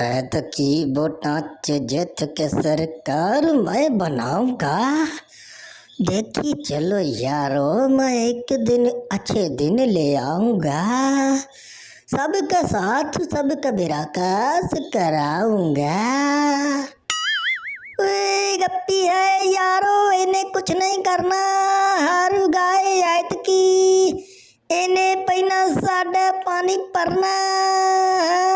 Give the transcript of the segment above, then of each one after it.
ऐतकी वोटां च जित के सरकार मैं बनाऊँगा। देखी चलो यारो मैं एक दिन अच्छे दिन ले आऊँगा। सबका साथ सबका विकास कराऊँगा। गप्पी है यारो इन्हें कुछ नहीं करना। हर गाय आयत की इन्हें पहना साडा पानी अ,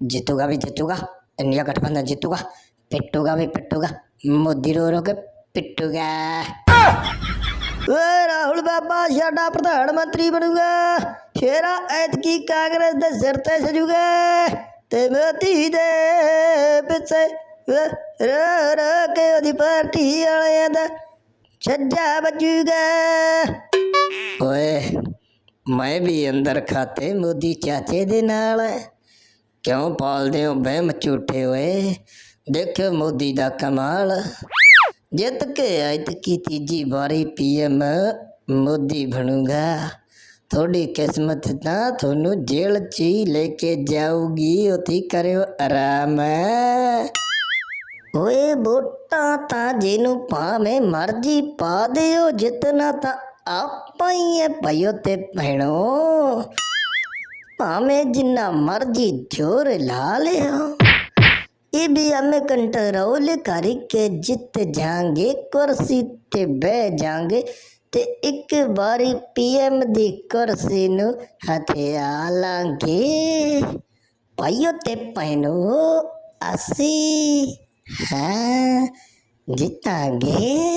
जीतूगा भी जीतूगा इंडिया गठबंधन जीतूगा पिटूगा भी पिटूगा मोदी रो रो के पिटूगा ਓਏ ਰਾਹੁਲ ਬਾਬਾ ਸਾਡਾ ਪ੍ਰਧਾਨ ਮੰਤਰੀ ਬਣੂਗਾ ਸ਼ੇਰਾ ਐਤਕੀ ਕਾਂਗਰਸ ਦੇ ਸਿਰ ਤੇ ਸਜੂਗਾ ਤੇ ਮੋਦੀ ਦੇ ਪਿੱਛੇ ਰ ਰ ਰ ਕੇ ਉਹਦੀ ਪਾਰਟੀ ਵਾਲਿਆਂ ਦਾ ਛੱਜਾ ਵੱਜੂਗਾ ਓਏ ਮੈਂ ਵੀ ਅੰਦਰ ਖਾਤੇ ਮੋਦੀ ਚਾਚੇ ਦੇ ਨਾਲ ਕਿਉਂ ਪਾਲਦੇ ਹੋ? ਬਹਿਮ ਝੂਠੇ ਓਏ ਦੇਖਿਓ ਮੋਦੀ ਦਾ ਕਮਾਲ। ਜਿੱਤ ਕੇ ਐਤਕੀ ਤੀਜੀ ਵਾਰੀ ਪੀਐਮ ਮੋਦੀ ਬਣੂਗਾ। ਤੁਹਾਡੀ ਕਿਸਮਤ ਤਾਂ ਤੁਹਾਨੂੰ ਜੇਲ੍ਹ 'ਚ ਹੀ ਲੈ ਕੇ ਜਾਊਗੀ। ਉੱਥੇ ਕਰਿਓ ਆਰਾਮ। ਓਏ ਵੋਟਾਂ ਤਾਂ ਜਿਹਨੂੰ ਭਾਵੇਂ ਮਰਜ਼ੀ ਪਾ ਦਿਓ, ਜਿੱਤਣਾ ਤਾਂ ਆਪਾਂ ਹੀ ਹੈ ਭਾਈਓ ਤੇ ਭੈਣੋ। ਭਾਵੇਂ ਜਿੰਨਾ ਮਰਜ਼ੀ ਜ਼ੋਰ ਲਾ ਲਿਆ ਇਹ ਵੀ ਹमें ਕੰਟਰੋਲ ਕਰਕੇ ਜਿੱਤ ਜਾਾਂਗੇ, ਕੁਰਸੀ ਤੇ ਬਹਿ ਜਾਾਂਗੇ ਤੇ ਇੱਕ ਵਾਰੀ ਪੀਐਮ ਦੀ ਕੁਰਸੀ ਨੂੰ ਹਥਿਆ ਲਾਂਗੇ। ਭਾਈਓ ਤੇ ਭੈਣੋ, ਅਸੀਂ ਹਾਂ ਜਿੱਤਾਂਗੇ।